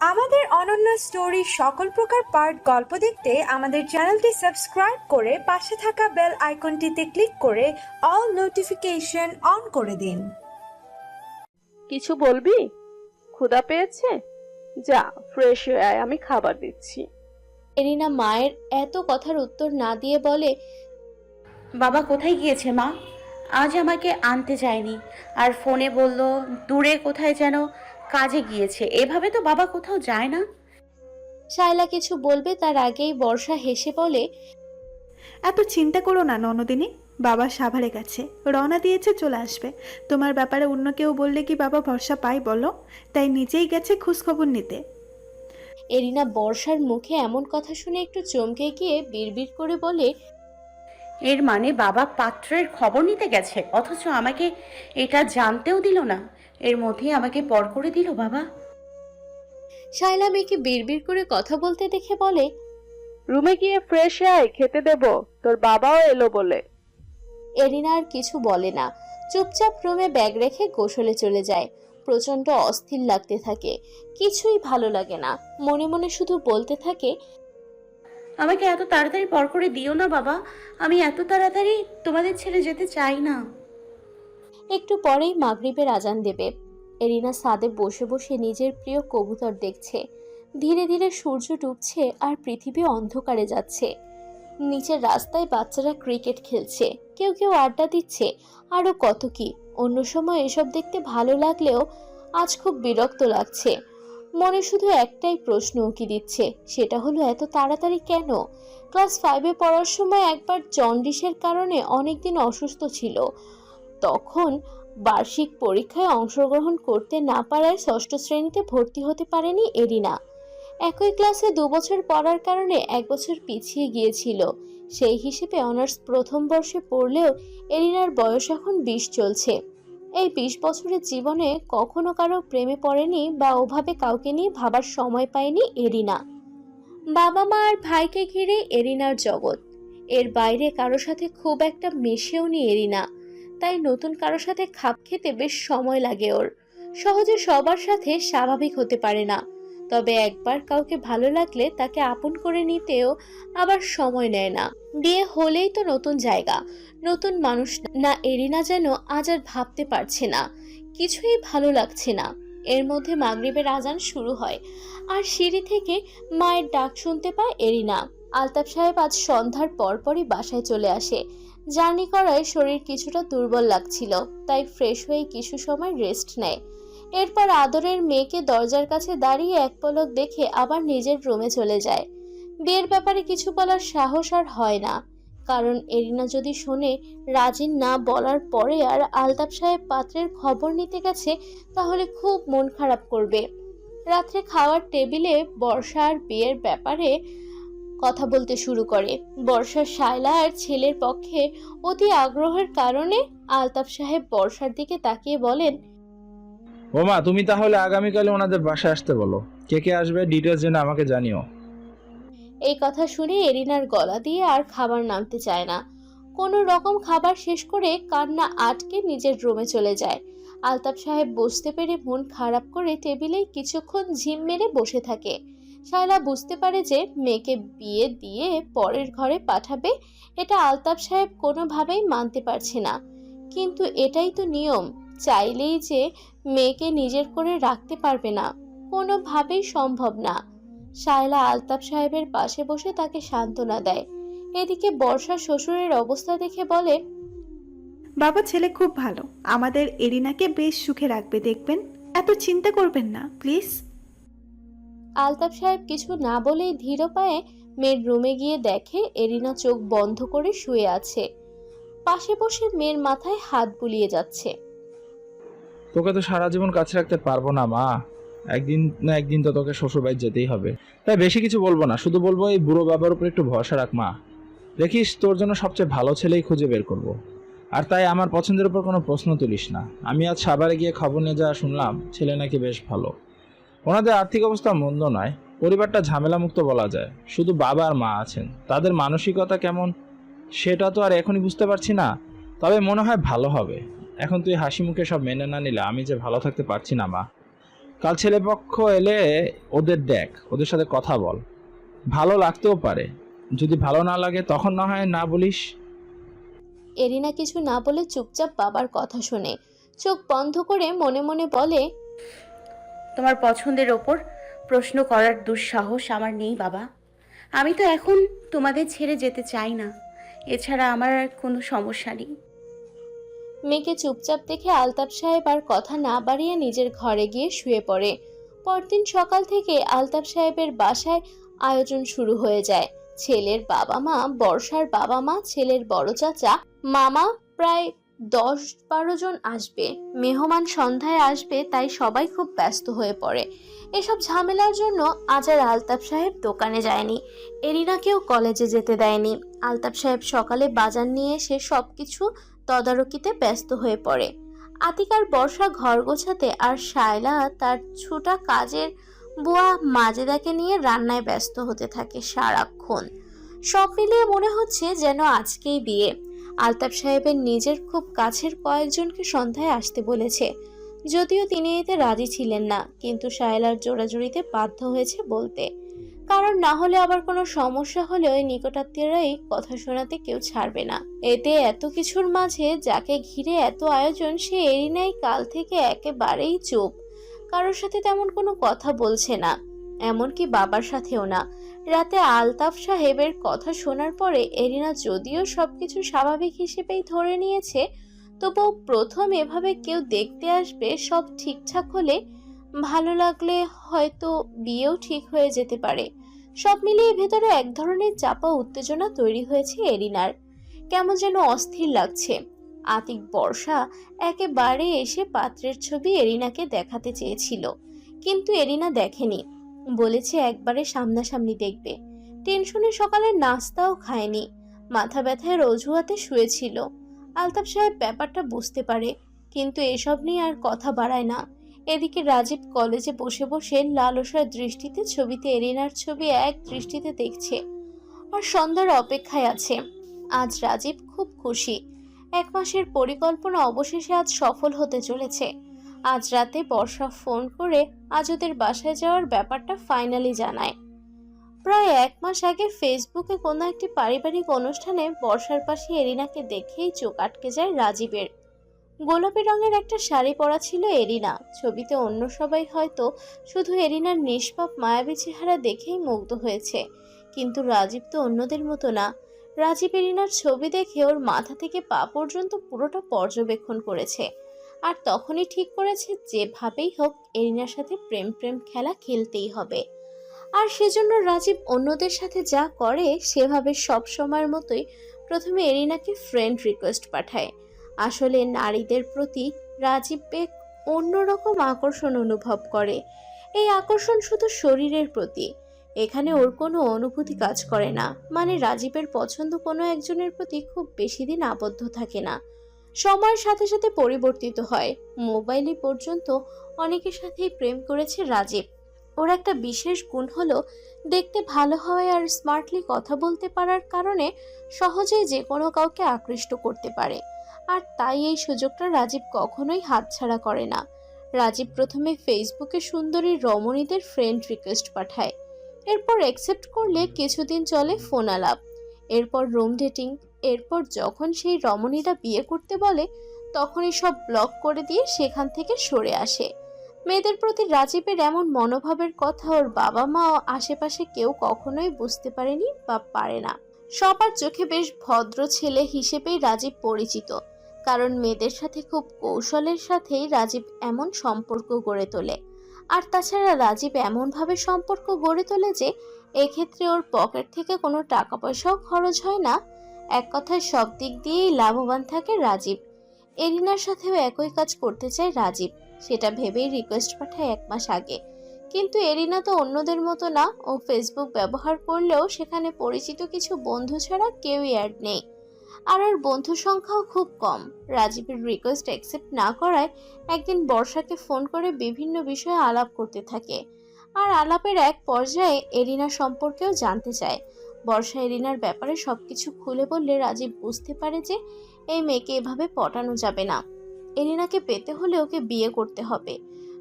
আমাদের অনন্য স্টোরি সকল প্রকার পার্ট গল্প দেখতে আমাদের চ্যানেলটি সাবস্ক্রাইব করে পাশে থাকা বেল আইকনটিতে ক্লিক করে অল নোটিফিকেশন অন করে দিন। কিছু বলবি? ক্ষুধা পেয়েছে? যা ফ্রেশ হয়ে আয় আমি খাবার দিচ্ছি। এরিনা মায়ের এত কথার উত্তর না দিয়ে বলে বাবা কোথায় গিয়েছে মা? আজ আমাকে আনতে যায়নি। আর ফোনে বলল দূরে কোথায় যেন কাজে গিয়েছে। এভাবে তো বাবা কোথাও যায় না। শায়লা কিছু বলবে তার আগেই বর্ষা হেসে বলে এত চিন্তা করো না ননদিনী। বাবা সাভারে গেছে। রওনা দিয়েছে চলে আসবে। তোমার ব্যাপারে অন্য কেউ বললে কি বাবা ভরসা পায় বলো? তাই নিজেই গেছে খোঁজখবর নিতে। এরিনা বর্ষার মুখে এমন কথা শুনে একটু চমকে গিয়ে বিড়বিড় করে বলে এর মানে বাবা পাত্রের খবর নিতে গেছে অথচ আমাকে এটা জানতেও দিল না। এর মধ্যেই আমাকে পর করে দিল বাবা। শায়লা মেয়েকে বিড়বিড় করে কথা বলতে দেখে বলে রুমে গিয়ে ফ্রেশ আয় খেতে দেব তোর বাবাও এলো বলে। এরিনা আর কিছু বলে না। চুপচাপ রুমে ব্যাগ রেখে গোসলে চলে যায়। প্রচণ্ড অস্থির লাগতে থাকে। কিছুই ভালো লাগে না। মনে মনে শুধু বলতে থাকে আমাকে এত তাড়াতাড়ি পর করে দিও না বাবা। আমি এত তাড়াতাড়ি তোমাদের ছেড়ে যেতে চাই না। একটু পরেই মাগরিবের আজান দেবে। এরিনা সাদে বসে বসে নিজের প্রিয় কবুতর দেখছে। ধীরে ধীরে সূর্য ডুবছে আর পৃথিবী অন্ধকারে যাচ্ছে। নিচের রাস্তায় বাচ্চারা ক্রিকেট খেলছে। কেউ কেউ আড্ডা দিচ্ছে। আরও কত কি। অন্য সময় এসব দেখতে ভালো লাগলেও আজ খুব বিরক্ত লাগছে। মনে শুধু একটাই প্রশ্ন উঁকি দিচ্ছে, সেটা হলো এত তাড়াতাড়ি কেন? ক্লাস ফাইভে পড়ার সময় একবার জন্ডিসের কারণে অনেকদিন অসুস্থ ছিল। তখন বার্ষিক পরীক্ষায় অংশগ্রহণ করতে না পারায় ষষ্ঠ শ্রেণীতে ভর্তি হতে পারেনি এরিনা। একই ক্লাসে দু বছর পড়ার কারণে এক বছর পিছিয়ে গিয়েছিল। সেই হিসেবে অনার্স প্রথম বর্ষে পড়লেও এরিনার বয়স এখন বিশ চলছে। এই বিশ বছরের জীবনে কখনো কারও প্রেমে পড়েনি বা ওভাবে কাউকে নিয়ে ভাবার সময় পায়নি এরিনা। বাবা মা আর ভাইকে ঘিরে এরিনার জগৎ। এর বাইরে কারও সাথে খুব একটা মেশেও নি এরিনা। তাই নতুন কারও সাথে খাপ খেতে বেশ সময় লাগে ওর। সহজে সবার সাথে স্বাভাবিক হতে পারে না। তবে একবার কাউকে ভালো লাগলে তাকে আপন করে নিতেও আবার সময় নেয় না। বিয়ে হলেই তো নতুন জায়গা। নতুন মানুষ না এরিনা যেন আজ আর ভাবতে পারছে না। কিছুই ভালো লাগছে না। এর মধ্যে মাগরিবের আজান শুরু হয়। আর সিঁড়ি থেকে মায়ের ডাক শুনতে পায় এরিনা। আলতাফ সাহেব আজ সন্ধ্যার পরপরই বাসায় চলে আসে। জার্নি করায় শরীর কিছুটা দুর্বল লাগছিল, তাই ফ্রেশ হয়ে কিছু সময় রেস্ট নেয়। এরপর আদরের মেয়েকে দরজার কাছে দাঁড়িয়ে এক পলক দেখে আবার নিজের রুমে চলে যায়। বিয়ের ব্যাপারে কিছু বলার সাহস আর হয় না। কারণ এরিনা যদি শোনে রাজিন না বলার পরে আর আলতাফ সাহেব পাত্রের খবর নিতে গেছে, তাহলে খুব মন খারাপ করবে। রাত্রে খাওয়ার টেবিলে বর্ষার বিয়ের ব্যাপারে কথা বলতে শুরু করে। বর্ষার শায়লা আর ছেলের পক্ষে অতি আগ্রহের কারণে আলতাফ সাহেব বর্ষার দিকে তাকিয়ে বলেন ওমা, তুমি তাহলে আগামীকালে ওনাদের বাসায় আসতে বলো। কে কে আসবে ডিটেলস জেনে আমাকে জানিও। এই কথা শুনে এরিনার গলা দিয়ে আর খাবার নামতে চায় না। কোনো রকম খাবার শেষ করে কান্না আটকে নিজের রুমে চলে যায়। আলতাফ সাহেব বসতে পেরে মন খারাপ করে টেবিলে কিছুক্ষণ ঝিম মেরে বসে থাকে। শায়লা বুঝতে পারে যে মেয়েকে বিয়ে দিয়ে পরের ঘরে পাঠাবে, এটা আলতাফ সাহেব কোনোভাবেই মানতে পারছে না। কিন্তু এটাই তো নিয়ম, চাইলেই যে মেয়েকে নিজের করে রাখতে পারবে না। কোনোভাবেই সম্ভব না। শায়লা আলতাফ সাহেবের পাশে বসে তাকে সান্ত্বনা দেয়। এদিকে বর্ষা শ্বশুরের অবস্থা দেখে বলে বাবা ছেলে খুব ভালো। আমাদের এরিনাকে বেশ সুখে রাখবে দেখবেন? এত চিন্তা করবেন না প্লিজ। আলতাফ সাহেব কিছু না বলেই ধীর পায়ে মেয়ের রুমে গিয়ে দেখে এরিনা চোখ বন্ধ করে শুয়ে আছে। পাশে বসে মেয়ের মাথায় হাত বুলিয়ে যাচ্ছে। তোকে তো সারা জীবন কাছে রাখতে পারব না, মা। একদিন না একদিন তো তোকে শ্বশুরবাড়ি যেতেই হবে। তাই বেশি কিছু বলব না, শুধু বলব এই বুড়ো বাবার উপর একটু ভরসা রাখ, মা। দেখিস, তোর জন্য সবচেয়ে ভালো ছেলেই খুঁজে বের করব। আর তাই আমার পছন্দের উপর কোনো প্রশ্ন তুলিস না। আমি আজ সাভারে গিয়ে খবর নিয়ে যাওয়া শুনলাম, ছেলে নাকি বেশ ভালো। ওনাদের আর্থিক অবস্থা মন্দ নয়, পরিবারটা ঝামেলামুক্ত বলা যায়। শুধু বাবা আর মা আছেন, তাদের মানসিকতা কেমন সেটা তো আর এখনই বুঝতে পারছি না। তবে মনে হয় ভালো হবে। এখন তুই হাসি মুখে সব মেনে না নিলে আমি যে ভালো থাকতে পারছি না মা। কাল ছেলেপক্ষ এলে ওদের দেখ ওদের সাথে কথা বল। ভালো লাগতেও পারে। যদি ভালো না লাগে তখন না হয় না বলিস। এরিনা কিছু না বলে চুপচাপ বাবার কথা শুনে। চোখ বন্ধ করে মনে মনে বলে তোমার পছন্দের ওপর প্রশ্ন করার দুঃসাহস আমার নেই বাবা। আমি তো এখন তোমাদের ছেড়ে যেতে চাই না। এছাড়া আমার আর কোনো সমস্যা নেই। মেয়েকে চুপচাপ দেখে আলতাপ সাহেব আর কথা না বাড়িয়ে নিজের ঘরে গিয়ে শুয়ে পড়ে। পরদিন সকাল থেকে আলতাপ সাহেবের বাসায় আয়োজন শুরু হয়ে যায়। ছেলের বাবা মা, বর্ষার বাবা মা, ছেলের বড় চাচা, মামা প্রায় দশ বারো জন আসবে। মেহমান সন্ধ্যায় আসবে, তাই সবাই খুব ব্যস্ত হয়ে পড়ে। এসব ঝামেলার জন্য আজ আর আলতাপ সাহেব দোকানে যায়নি। এরিনাকেও কলেজে যেতে দেয়নি। আলতাপ সাহেব সকালে বাজার নিয়ে এসে সব কিছু তদারকিতে ব্যস্ত হয়ে পড়ে। আতিকার বর্ষা ঘর গোছাতে আর শায়লা তার ছোটা কাজের বুয়া মাজেদাকে নিয়ে রান্নায় ব্যস্ত হতে থাকে সারাক্ষণ। সব মিলিয়ে মনে হচ্ছে যেন আজকেই বিয়ে। আলতাপ সাহেবের নিজের খুব কাছের কয়েকজনকে সন্ধ্যায় আসতে বলেছে। যদিও তিনি এতে রাজি ছিলেন না, কিন্তু শায়লার জোড়াজুড়িতে বাধ্য হয়েছে বলতে। কারণ না হলে আবার কোনো সমস্যা হলে ওই নিকটাত্মীয়রাই কথা শোনাতে কেউ ছাড়বে না। এতে এত কিছুর মাঝে যাকে ঘিরে এত আয়োজন, সে এরিনাই কাল থেকে একেবারেই চুপ। কারোর সাথে তেমন কোনো কথা বলছে না। এমনকি বাবার সাথেও না। রাতে আলতাফ সাহেবের কথা শোনার পরে এরিনা যদিও সবকিছু স্বাভাবিক হিসেবেই ধরে নিয়েছে, তবুও প্রথম এভাবে কেউ দেখতে আসবে সব ঠিকঠাক হলে ভালো লাগলে হয়তো বিয়েও ঠিক হয়ে যেতে পারে। সব মিলিয়ে ভেতরে এক ধরনের চাপা উত্তেজনা তৈরি হয়েছে এরিনার। কেমন যেন অস্থির লাগছে। আতিক বর্ষা একেবারে এসে পাত্রের ছবি এরিনাকে দেখাতে চেয়েছিল। কিন্তু এরিনা দেখেনি। বলেছে একবারে সামনাসামনি দেখবে। টেনশনে সকালে নাস্তাও খায়নি। মাথা ব্যথায় অজুহাতে শুয়েছিল। আলতাফ সাহেব ব্যাপারটা বুঝতে পারে। কিন্তু এসব নিয়ে আর কথা বাড়ায় না। এদিকে রাজীব কলেজে বসে বসে লালসার দৃষ্টিতে ছবিতে এরিনার ছবি এক দৃষ্টিতে দেখছে আর সন্ধ্যার অপেক্ষায় আছে। আজ রাজীব খুব খুশি। এক মাসের পরিকল্পনা অবশেষে আজ সফল হতে চলেছে। আজ রাতে বর্ষা ফোন করে আজ ওদের বাসায় যাওয়ার ব্যাপারটা ফাইনালি জানায়। প্রায় এক মাস আগে ফেসবুকে কোনো একটি পারিবারিক অনুষ্ঠানে বর্ষার পাশে এরিনাকে দেখেই চোখ আটকে যায় রাজীবের। গোলাপি রঙের একটা শাড়ি পরা ছিল এরিনা। ছবিতে অন্য সবাই হয়তো শুধু এরিনার নিষ্পাপ, মায়াবী চেহারা দেখেই মুগ্ধ হয়েছে। কিন্তু রাজীব তো অন্যদের মতো না। রাজীব এরিনার ছবি দেখে ওর মাথা থেকে পা পর্যন্ত পুরোটা পর্যবেক্ষণ করেছে। আর তখনই ঠিক করেছে যেভাবেই হোক এরিনার সাথে প্রেম প্রেম খেলা খেলতেই হবে। আর সেজন্য রাজীব অন্যদের সাথে যা করে সেভাবে সব সময়ের মতোই প্রথমে এরিনাকে ফ্রেন্ড রিকোয়েস্ট পাঠায়। আসলে নারীদের প্রতি রাজীব বেগ অন্যরকম আকর্ষণ অনুভব করে। এই আকর্ষণ শুধু শরীরের প্রতি। এখানে ওর কোনো অনুভূতি কাজ করে না। মানে রাজীবের পছন্দ কোনো একজনের প্রতি খুব বেশি দিন আবদ্ধ থাকে না। সময়ের সাথে সাথে পরিবর্তিত হয়। মোবাইলে পর্যন্ত অনেকের সাথেই প্রেম করেছে রাজীব। ওর একটা বিশেষ গুণ হলো, দেখতে ভালো হয় আর স্মার্টলি কথা বলতে পারার কারণে সহজেই যে কোনো কাউকে আকৃষ্ট করতে পারে। আর তাই এই সুযোগটা রাজীব কখনোই হাতছাড়া করে না। রাজীব প্রথমে ফেসবুকে সুন্দরী রমণীদের ফ্রেন্ড রিকোয়েস্ট পাঠায়। এরপর অ্যাকসেপ্ট করলে কিছুদিন চলে ফোন আলাপ। এরপর রুম ডেটিং এরপর যখন সেই রমণীরা বিয়ে করতে বলে, তখনই সব ব্লক করে দিয়ে সেখান থেকে সরে আসে। মেয়েদের প্রতি রাজীবের এমন মনোভাবের কথা ওর বাবা মা ও আশেপাশে কেউ কখনোই বুঝতে পারেনি বা পারে না। সবার চোখে বেশ ভদ্র ছেলে হিসেবেই রাজীব পরিচিত। কারণ মেয়েদের সাথে খুব কৌশলের সাথেই রাজীব এমন সম্পর্ক গড়ে তোলে। আর তাছাড়া রাজীব এমনভাবে সম্পর্ক গড়ে তোলে যে, এক্ষেত্রে ওর পকেট থেকে কোনো টাকা পয়সাও খরচ হয় না। এক কথায় সব দিক দিয়েই লাভবান থাকে রাজীব। এরিনার সাথেও একই কাজ করতে চায় রাজীব। সেটা ভেবেই রিকোয়েস্ট পাঠায় এক মাস আগে। কিন্তু এরিনা তো অন্যদের মতো না। ও ফেসবুক ব্যবহার করলেও সেখানে পরিচিত কিছু বন্ধু ছাড়া কেউই অ্যাড নেই। আর ওর বন্ধু সংখ্যাও খুব কম। রাজীবের রিকোয়েস্ট অ্যাকসেপ্ট না করায় একদিন বর্ষাকে ফোন করে বিভিন্ন বিষয়ে আলাপ করতে থাকে। আর আলাপের এক পর্যায়ে এরিনা সম্পর্কেও জানতে চায়। বর্ষা এরিনার ব্যাপারে সবকিছু খুলে বললে রাজীব বুঝতে পারে যে এই মেয়েকে এভাবে পটানো যাবে না। এরিনাকে পেতে হলে ওকে বিয়ে করতে হবে।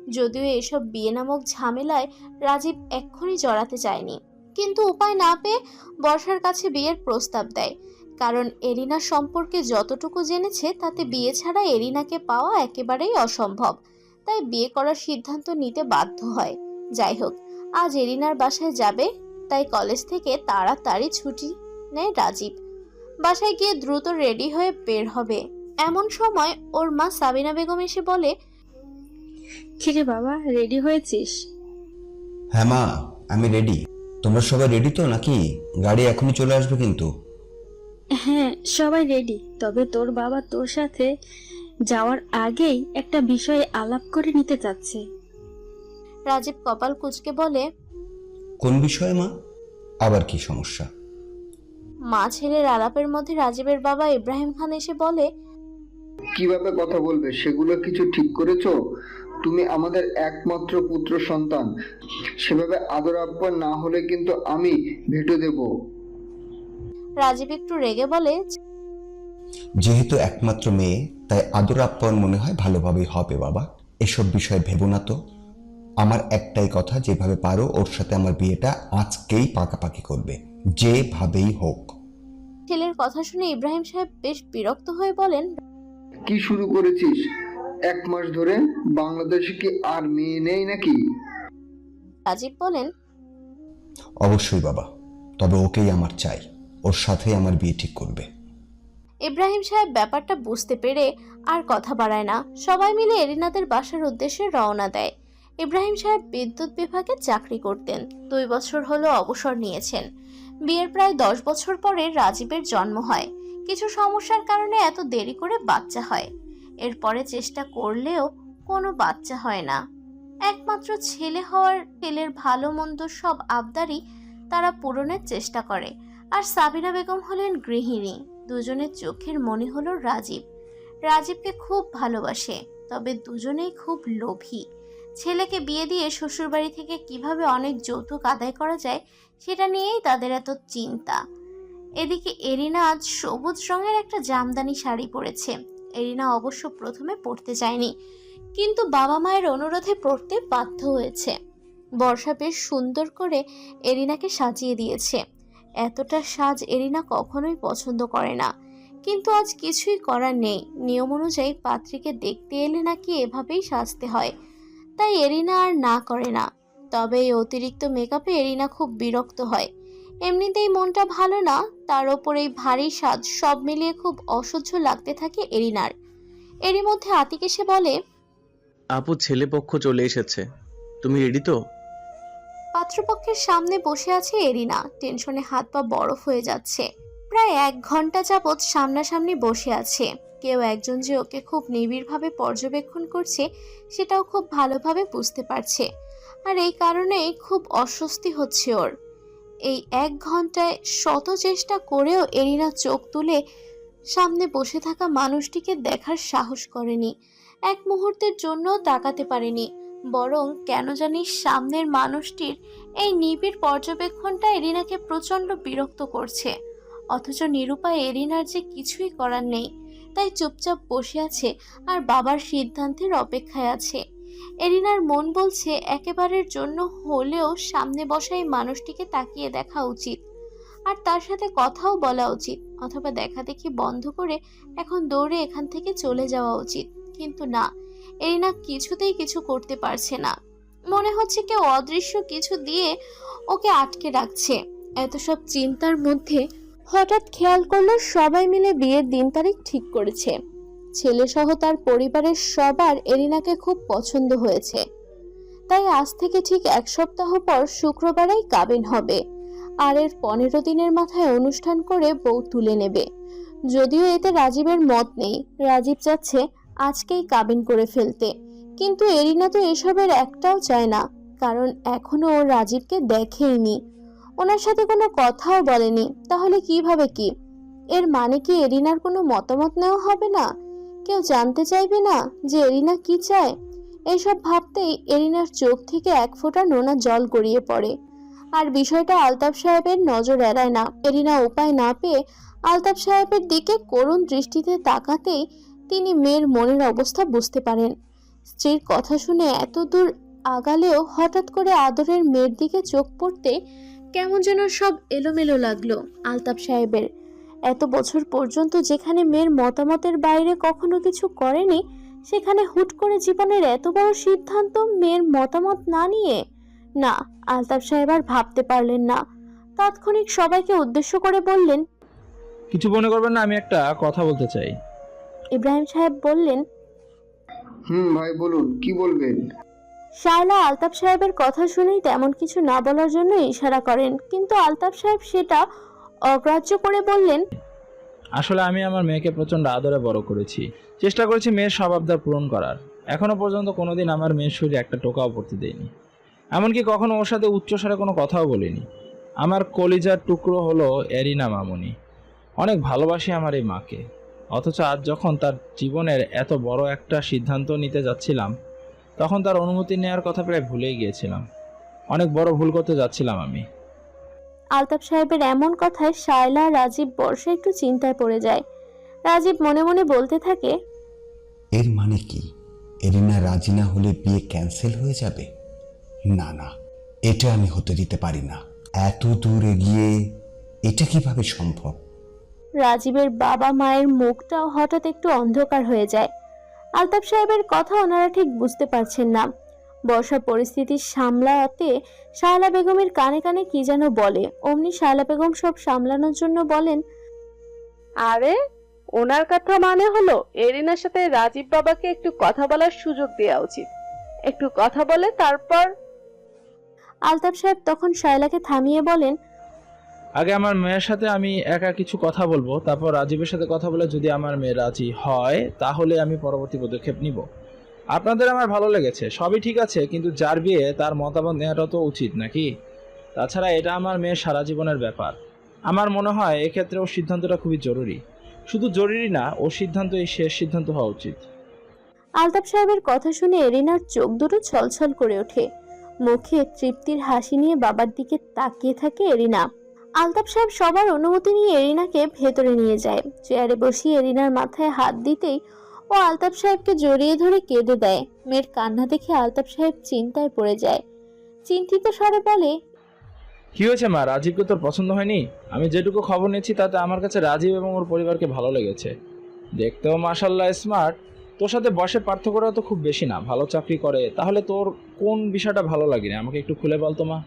যদিও এসব বিয়ে নামক ঝামেলায় রাজীব এক্ষুনি জড়াতে চায়নি। কিন্তু উপায় না পেয়ে বর্ষার কাছে বিয়ের প্রস্তাব দেয়। কারণ এরিনা সম্পর্কে যতটুকু জেনেছে তাতে বিয়ে ছাড়া এরিনাকে পাওয়া একেবারেই অসম্ভব। তাই বিয়ে করার সিদ্ধান্ত নিতে বাধ্য হয়। যাই হোক আজ এরিনার বাসায় যাবে তাই কলেজ থেকে তাড়াতাড়ি ছুটি নেয় রাজীব। বাসায় গিয়ে দ্রুত রেডি হয়ে বের হবে। এমন সময় ওর মা সাবিনা বেগম এসে বলে কিরে বাবা রেডি হয়েছিস? হ্যাঁ মা আমি রেডি। তোমরা সবাই রেডি তো নাকি? গাড়ি এখনই চলে আসবে কিন্তু। হ্যাঁ সবাই রেডি তবে তোর বাবা তোর সাথে যাওয়ার আগেই একটা বিষয়ে আলাপ করে নিতে চাচ্ছে। রাজীব কপাল কুচকে বলে কোন বিষয়ে মা? আবার কি সমস্যা? মা ছেলের আলাপের মধ্যে রাজীবের বাবা ইব্রাহিম খান এসে বলে কীভাবে কথা বলবে? সেগুলো কিছু ঠিক করেছ? তুমি আমাদের একমাত্র পুত্র সন্তান। সেভাবে আদর আপ্যায়ন না হলে কিন্তু আমি ভেটো দেব। রাজীব একটু রেগে বলে যেহেতু একমাত্র মেয়ে তাই আদর আপ্যায়ন মনে হয় ভালোভাবেই হবে বাবা। এসব বিষয়ে ভেবো না তো। আমার একটাই কথা যেভাবে পারো ওর সাথে আমার বিয়েটা আজকেই পাকাপাকি করবে যেভাবেই হোক। ছেলের কথা শুনে ইব্রাহিম সাহেব বেশ বিরক্ত হয়ে বলেন কি শুরু করেছিস? এক মাস ধরে বাংলাদেশে কি আর মেয়ে নেই নাকি? রাজীব বলেন অবশ্যই বাবা। তবে ওকেই আমার চাই। ওর সাথেই আমার বিয়ে ঠিক করবে। ইব্রাহিম সাহেব ব্যাপারটা বুঝতে পেরে আর কথা বাড়ায় না। সবাই মিলে এরিনাদের বাসার উদ্দেশ্যে রওনা দেয়। ইব্রাহিম সাহেব বিদ্যুৎ বিভাগে চাকরি করতেন। দুই বছর হলো অবসর নিয়েছেন। বিয়ের প্রায় দশ বছর পরে রাজীবের জন্ম হয়। কিছু সমস্যার কারণে এত দেরি করে বাচ্চা হয়। এরপরে চেষ্টা করলেও কোনো বাচ্চা হয় না। একমাত্র ছেলে হওয়ার ছেলের ভালো মন্দ সব আবদারই তারা পূরণের চেষ্টা করে। আর সাবিনা বেগম হলেন গৃহিণী। দুজনের চোখের মনে হলো রাজীব। রাজীবকে খুব ভালোবাসে, তবে দুজনেই খুব লোভী। ছেলেকে বিয়ে দিয়ে শ্বশুরবাড়ি থেকে কীভাবে অনেক যৌতুক আদায় করা যায়, সেটা নিয়েই তাদের এত চিন্তা। এদিকে এরিনা আজ সবুজ রঙের একটা জামদানি শাড়ি পরেছে। এরিনা অবশ্য প্রথমে পরতে চায়নি কিন্তু বাবা মায়ের অনুরোধে পরতে বাধ্য হয়েছে। বর্ষা বেশ সুন্দর করে এরিনাকে সাজিয়ে দিয়েছে। এতটা সাজ এরিনা কখনোই পছন্দ করে না। কিন্তু আজ কিছুই করার নেই। নিয়ম অনুযায়ী পাত্রীকে দেখতে এলে নাকি এভাবেই সাজতে হয়। তাই এরিনা আর না করে না। তবে এই অতিরিক্ত মেকআপে এরিনা খুব বিরক্ত হয়। এমনিতেই মনটা ভালো না, তার ওপর এই ভারী সাজ সব মিলিয়ে খুব অসহ্য লাগতে থাকে এরিনার। এরই মধ্যে আতিক এসে বলে, আপু, ছেলে পক্ষ চলে এসেছে। তুমি রেডি তো? পাত্রপক্ষের সামনে বসে আছে এরিনা। টেনশনে হাত পা বরফ হয়ে যাচ্ছে। প্রায় এক ঘণ্টা যাবৎ সামনাসামনি বসে আছে। কেউ একজন যে ওকে খুব নিবিড়ভাবে পর্যবেক্ষণ করছে, সেটাও খুব ভালোভাবে বুঝতে পারছে। আর এই কারণেই খুব অস্বস্তি হচ্ছে ওর। এই এক ঘন্টায় শত চেষ্টা করেও এরিনা চোখ তুলে সামনে বসে থাকা মানুষটিকে দেখার সাহস করেনি। এক মুহূর্তের জন্য তাকাতে পারেনি। বরং কেন জানি সামনের মানুষটির এই নিবিড় পর্যবেক্ষণটা এরিনাকে প্রচণ্ড বিরক্ত করছে। অথচ নিরুপায় এরিনার যে কিছুই করার নেই, তাই চুপচাপ বসে আছে আর বাবার সিদ্ধান্তের অপেক্ষায় আছে। এরিনার মন বলছে একেবারের জন্য হলেও সামনে বসা এই মানুষটিকে তাকিয়ে দেখা উচিত। আর তার সাথে কথাও বলা উচিত, অথবা দেখা দেখি বন্ধ করে এখন দৌড়ে এখান থেকে চলে যাওয়া উচিত। কিন্তু না এরিনা কিছুতেই কিছু করতে পারছে না। মনে হচ্ছে কেউ অদৃশ্য কিছু দিয়ে ওকে আটকে রাখছে। এত সব চিন্তার মধ্যে হঠাৎ খেয়াল করল সবাই মিলে বিয়ের দিন তারিখ ঠিক করেছে। ছেলে সহ তার পরিবারের সবার এরিনাকে খুব পছন্দ হয়েছে। তাই আজ থেকে ঠিক এক সপ্তাহ পর শুক্রবারেই কাবিন হবে। আর এর পনেরো দিনের মাথায় অনুষ্ঠান করে বউ তুলে নেবে। যদিও এতে রাজীবের মত নেই। রাজীব চাচ্ছে আজকেই কাবিন করে ফেলতে। কিন্তু এরিনা তো এসবের একটাও চায় না, কারণ এখনও ও রাজীবকে দেখেইনি। ওনার সাথে কোনো কথাও বলেনি, তাহলে কীভাবে কি? এর মানে কি এরিনার কোনো মতামত নেওয়া হবে না? কেউ জানতে চাইবে না যে এরিনা কি চায়? এইসব ভাবতেই এরিনার চোখ থেকে এক ফোঁটা নোনা জল গড়িয়ে পড়ে। আর বিষয়টা আলতাফ সাহেবের নজর এড়ায় না। এরিনা উপায় না পেয়ে আলতাফ সাহেবের দিকে করুণ দৃষ্টিতে তাকাতেই তিনি মেয়ের মনের অবস্থা বুঝতে পারেন। স্ত্রীর কথা শুনে এত দূর আগালেও হঠাৎ করে আদরের মেয়ের দিকে চোখ পড়তে কেমন যেন সব এলোমেলো লাগল আলতাপ সাহেবের। এত বছর পর্যন্ত যেখানে মেয়ের মতামতের বাইরে কখনো কিছু করেনি, সেখানে হুট করে জীবনের এত বড় সিদ্ধান্ত মেয়ের মতামত না নিয়ে? না আলতাপ সাহেব আর ভাবতে পারলেন না। তাৎক্ষণিক সবাইকে উদ্দেশ্য করে বললেন, কিছু মনে করবেন না, আমি একটা কথা বলতে চাই। ইব্রাহিম সাহেব বললেন হুম ভাই বলুন কি বলবেন? শায়লা আলতাপ সাহেবের কথা শুনেই তেমন কিছু না বলার জন্য ইশারা করেন কিন্তু আলতাপ সাহেব সেটা অগ্রাহ্য করে বললেন আসলে আমি আমার মেয়েকে প্রচণ্ড আদরে বড় করেছি। চেষ্টা করেছি মেয়ের সব আবদার পূরণ করার। এখনও পর্যন্ত কোনোদিন আমার মেয়ের শরীরে একটা টোকাও পড়তে দেয়নি। এমনকি কখনো ওর সাথে উচ্চস্বরে কোনো কথাও বলিনি। আমার কলিজার টুকরো হলো এরিনা মামনি। অনেক ভালোবাসি আমার এই মাকে। অথচ আজ যখন তার জীবনের এত বড় একটা সিদ্ধান্ত নিতে যাচ্ছিলাম তখন তার অনুমতি নেওয়ার কথা প্রায় ভুলেই গিয়েছিলাম। অনেক বড় ভুল করতে যাচ্ছিলাম আমি। আলতাপ সাহেবের এমন কথায় শায়লা রাজীব বর্ষা একটু চিন্তায় পড়ে যায়। রাজীব মনে মনে বলতে থাকে এর মানে কি? এরিনা রাজি না হলে বিয়ে ক্যান্সেল হয়ে যাবে? না না এটা আমি হতে দিতে পারি না। এত দূর এগিয়ে এটা কীভাবে সম্ভব? রাজীবের বাবা মায়ের মুখটাও হঠাৎ একটু অন্ধকার হয়ে যায়। আলতাপ সাহেবের কথা ওনারা ঠিক বুঝতে পারছেন না। বর্ষা পরিস্থিতি সামলাতে শায়লা বেগমের কানে কানে কি যেন বলে। অমনি শায়লা বেগম সব সামলানোর জন্য বলেন আরে ওনার কথা মানে হলো এরিনার সাথে রাজীব বাবাকে একটু কথা বলার সুযোগ দেওয়া উচিত। একটু কথা বলে তারপর আলতাপ সাহেব তখন শায়লাকে থামিয়ে বলেন আগে আমার মেয়ের সাথে আমি একা কিছু কথা বলব, তারপর রাজীবের সাথে কথা বলে যদি আমার মেয়ে রাজি হয়, তাহলে আমি পরবর্তী পদক্ষেপ নিব। আপনাদের আমার ভালো লেগেছে, সবই ঠিক আছে, কিন্তু যার বিয়ে, তার মতামত নেওয়াটা তো উচিত নাকি? তাছাড়া এটা আমার মেয়ের সারা জীবনের ব্যাপার। আমার মনে হয় এক্ষেত্রে ওর সিদ্ধান্তটা খুবই জরুরি। শুধু জরুরি না, ওর সিদ্ধান্ত এই শেষ সিদ্ধান্ত হওয়া উচিত। আলতাফ সাহেবের কথা শুনে এরিনার চোখ দুটো ছলছল করে ওঠে। মুখে তৃপ্তির হাসি নিয়ে বাবার দিকে তাকিয়ে থাকে এরিনা আলতাপ সাহেব সবার অনুমতি নিয়ে এরিনাকে ভেতরে নিয়ে যায়। চেয়ারে বসিয়ে এরিনার মাথায় হাত দিতেই ও আলতাফ সাহেবকে জড়িয়ে ধরে কেঁদে দেয়। মেয়ের কান্না দেখে আলতাফ সাহেব চিন্তায় পড়ে যায়। চিন্তিত স্বরে বলে কি হয়েছে মা? রাজীবকে তোর পছন্দ হয়নি? আমি যেটুকু খবর নিচ্ছি তাতে আমার কাছে রাজীব এবং ওর পরিবারকে ভালো লেগেছে। দেখতেও মাসাল্লাহ স্মার্ট তোর সাথে বয়সের পার্থক্যটা তো খুব বেশি না। ভালো চাকরি করে। তাহলে তোর কোন বিষয়টা ভালো লাগে না আমাকে একটু খুলে বল তো মা?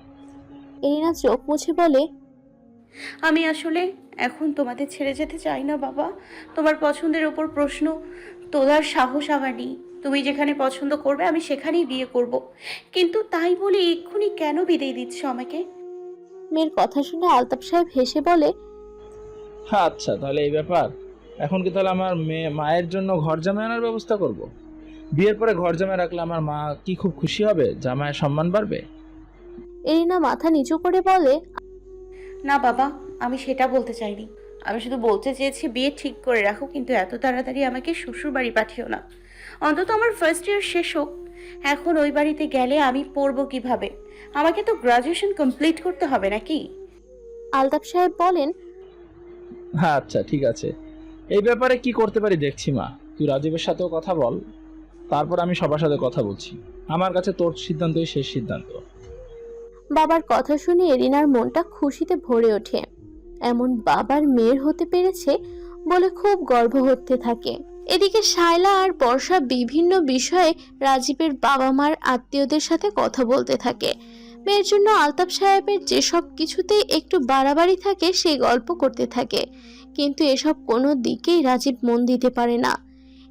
এরিনা চোখ মুছে বলে আমি আসলে এখন তোমাদের ছেড়ে যেতে চাই না বাবা। তোমার পছন্দের ওপর প্রশ্ন তোলার সাহস আমার নেই। তুমি যেখানে পছন্দ করবে আমি সেখানেই বিয়ে করব। কিন্তু তাই বলে এক্ষুনি কেন বিদায় দিচ্ছ আমাকে? মেয়ের কথা শুনে আলতাপ সাহেব হেসে বলে হ্যাঁ আচ্ছা তাহলে এই ব্যাপার। এখন কি তাহলে আমার মেয়ে মায়ের জন্য ঘর জামাই আনার ব্যবস্থা করব। বিয়ের পরে ঘর জামাই রাখলে আমার মা কি খুব খুশি হবে? জামাইয়ের সম্মান বাড়বে? এরিনা মাথা নিচু করে বলে না বাবা আমি সেটা বলতে চাইনি। আমি শুধু বলতে চেয়েছি বিয়ে ঠিক করে রাখো কিন্তু এত তাড়াতাড়ি আমাকে শ্বশুর বাড়ি পাঠিও না। অন্তত আমার ফার্স্ট ইয়ার শেষ হোক। এখন ওই বাড়িতে গেলে আমি পড়ব কীভাবে? আমাকে তো গ্রাজুয়েশন কমপ্লিট করতে হবে নাকি? আলতাফ সাহেব বলেন হ্যাঁ আচ্ছা ঠিক আছে। এই ব্যাপারে কি করতে পারি দেখছি মা। তুই রাজীবের সাথেও কথা বল। তারপর আমি সবার সাথে কথা বলছি। আমার কাছে তোর সিদ্ধান্তই শেষ সিদ্ধান্ত। বাবার কথা শুনে এরিনার মনটা খুশিতে ভরে ওঠে। এমন বাবার মেয়ের হতে পেরেছে বলে খুব গর্ব হতে থাকে। এদিকে শায়লা আর বর্ষা বিভিন্ন বিষয়ে রাজীবের বাবা মার আত্মীয়দের সাথে কথা বলতে থাকে। মেয়ের জন্য আলতাপ সাহেবের যেসব কিছুতেই একটু বাড়াবাড়ি থাকে সেই গল্প করতে থাকে। কিন্তু এসব কোনো দিকেই রাজীব মন দিতে পারে না।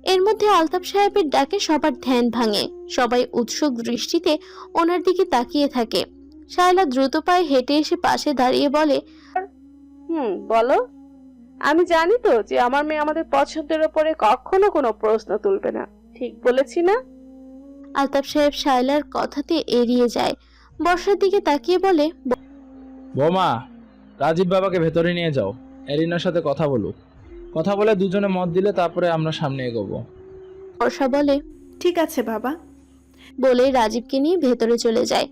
এর মধ্যে আলতাপ সাহেবের ডাকে সবার ধ্যান ভাঙে। সবাই উৎসুক দৃষ্টিতে ওনার দিকে তাকিয়ে থাকে। শায়লা দ্রুত পায়ে হেঁটে এসে পাশে দাঁড়িয়ে বলে হুম বলো। আমি জানি তো যে আমার মেয়ে আমাদের পছন্দের ওপরে কখনো কোনো প্রশ্ন তুলবে না। ঠিক বলেছি না? আলতাপ সাহেব শায়লার কথাতে এড়িয়ে যায়। বর্ষার দিকে তাকিয়ে বলে বোমা রাজীব বাবাকে ভেতরে নিয়ে যাও। এরিনার সাথে কথা বলুক। কথা বলে দুজনে মত দিলে তারপরে আমরা সামনে এগোবো। বর্ষা বলে ঠিক আছে বাবা। বলে রাজীবকে নিয়ে ভেতরে চলে যায়।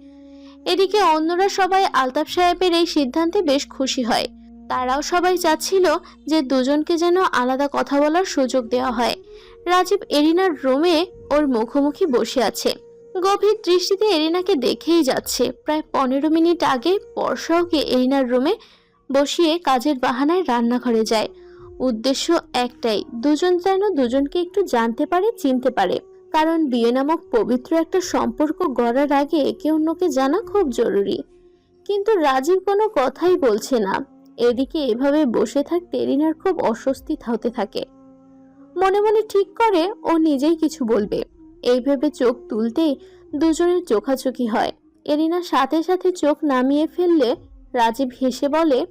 এদিকে অন্যরা সবাই আলতাপ সাহেবের এই সিদ্ধান্তে বেশ খুশি হয়। তারাও সবাই চাচ্ছিল যে দুজনকে যেন আলাদা কথা বলার সুযোগ দেওয়া হয়। রাজীব এরিনার রুমে ওর মুখোমুখি বসে আছে। গভীর দৃষ্টিতে এরিনাকে দেখেই যাচ্ছে। প্রায় পনেরো মিনিট আগে বর্ষা ওকে এরিনার রুমে বসিয়ে কাজের বাহানায় রান্নাঘরে যায়। উদ্দেশ্য একটাই, দুজন যেন দুজনকে একটু জানতে পারে, চিনতে পারে। কারণ বিয়ে নামক পবিত্র একটা সম্পর্ক গড়ার আগে একে অন্যকে জানা খুব জরুরি। কিন্তু রাজীব কোনো কথাই বলছে না। এদিকে এভাবে বসে থাকতে এরিনার খুব অস্বস্তি হতে থাকে। মনে মনে ঠিক করে, ও নিজেই কিছু বলবে। এই ভেবে চোখ তুলতেই দুজনের চোখাচোখি হয়। এরিনা সাথে সাথে চোখ নামিয়ে ফেললে রাজীব হেসে বলে